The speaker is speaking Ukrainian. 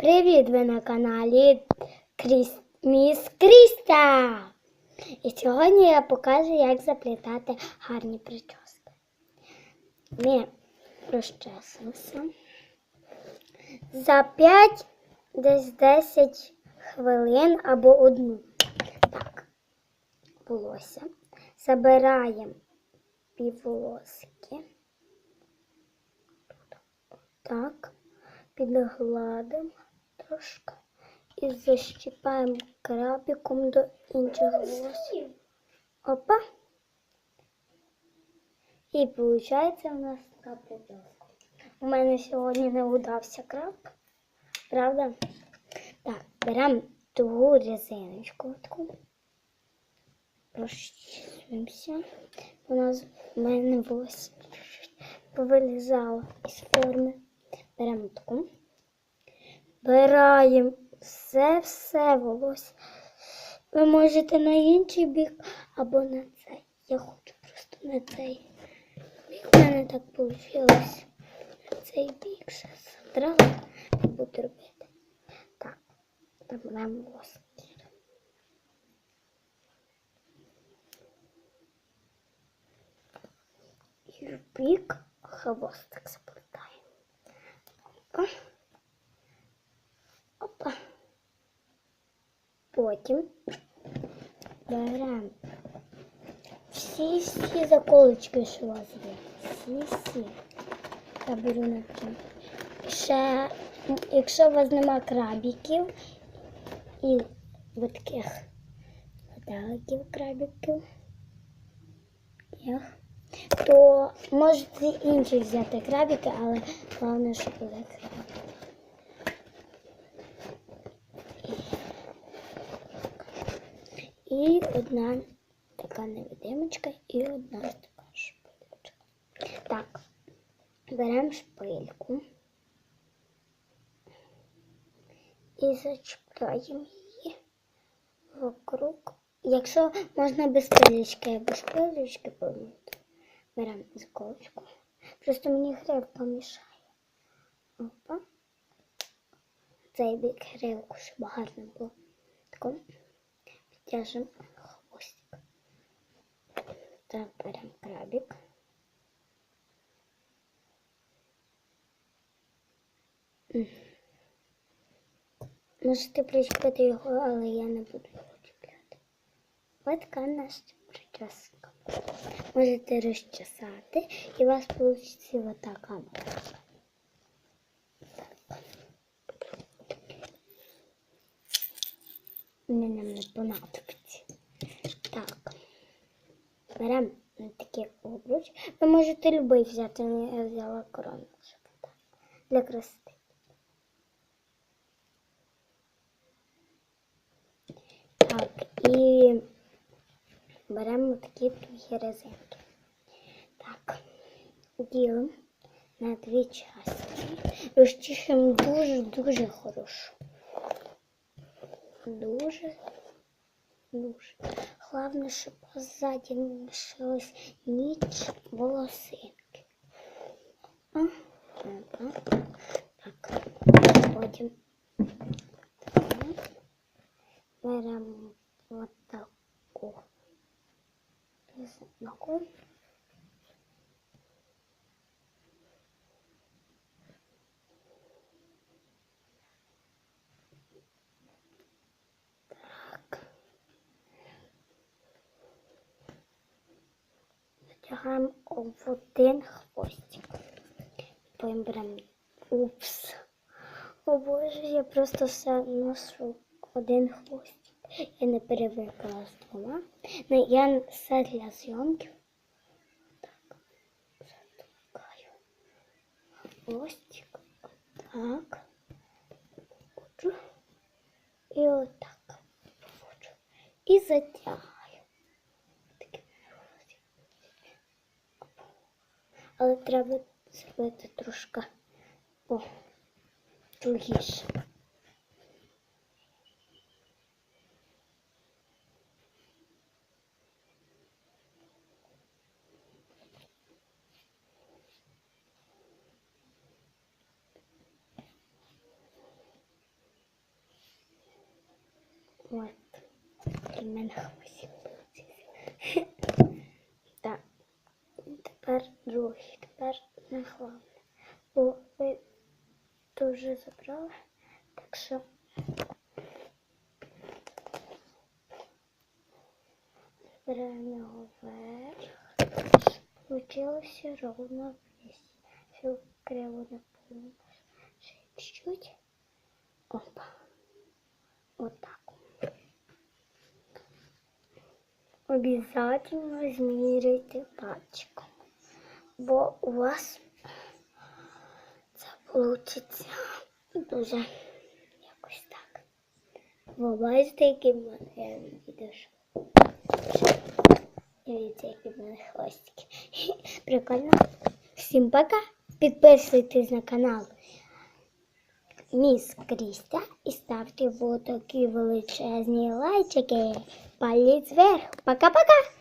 Привіт! Ви на каналі Кріс... Міс Кріста. І сьогодні я покажу, як заплітати гарні прически. Ми розчесуємося. За 5 десь 10 хвилин або одну. Так, волосся. Забираємо півволоски. Так, підгладимо трошки і защіпаємо крабіком до інших волосів. Опа. І виходить у нас прическа. У мене сьогодні не удався краб. Правда? Так, беремо другу резиночку таку. Розчісуємося. У нас в мене волосся повилізало із форми. Беремо таку. Збираємо все-все волосся. Ви можете на інший бік або на цей. Я хочу просто на цей бік. У мене так вийшло. Цей бік ще задрала буду робити. Так, беремо волосся. І в бік хвостик заплетаємо. Опа. Опа. Потім беремо всі-всі заколочки, що у вас є. Всі-всі. Я беру на. Ще, якщо у вас нема крабіків і от таких металиків крабіків, то можете інші взяти крабіки, але головне, щоб були крабіки. І одна така невидимочка, і одна така шпилечка. Так, беремо шпильку і зачіпляємо її вокруг. Якщо можна без пилечки, або шпилечки помити. Беремо заколочку. Просто мені гривка мішає. Опа. Цей бік гривку, щоб гарно було. Тако. Підтяжемо хвостик. Так, беремо крабик. Можете причепити його, але я не буду його чіпляти. Ось така наша прическа. Можете розчесати і у вас вийде отака. Мені нам не понадобиться. Так. Беремо такий обруч. Ви можете любий взяти, але я взяла корону. щоб так, Для краси. Так, і беремо такі тугі резинки. Так, ділимо на дві частини. Розчішуємо дуже-дуже хорошо. Дуже, дуже. Головне, щоб позаді не лишилось ніч волосинки. А, так, так. Потім так. беремо отаку резинку. Затягаємо в один хвостик. Потім беремо упс. О Боже, я просто все ношу один хвостик. Я не перевикла з двома. Ну, я все для зйомків. Так, затикаю. Хвостик. Так. І отак. І затягаю. Але треба зробити трошки о, тугіше. От. І в мене хвостик. Так. Другий. Тепер не головне. Бо ви дуже забрали. Так що. Збираємо його вверх. Получилося ровно весь. Все криво помню. Ще чуть-чуть. Опа. Вот так. Обязательно зміряйте пальчиком. Бо у вас це получиться дуже якось так. Ви бачите, який мене я. Дивіться, які в мене хвостики. Прикольно. Всім пока. Підписуйтесь на канал Міс Крістя і ставте вот такі величезні лайчики. Палець вверх. Пока-пока.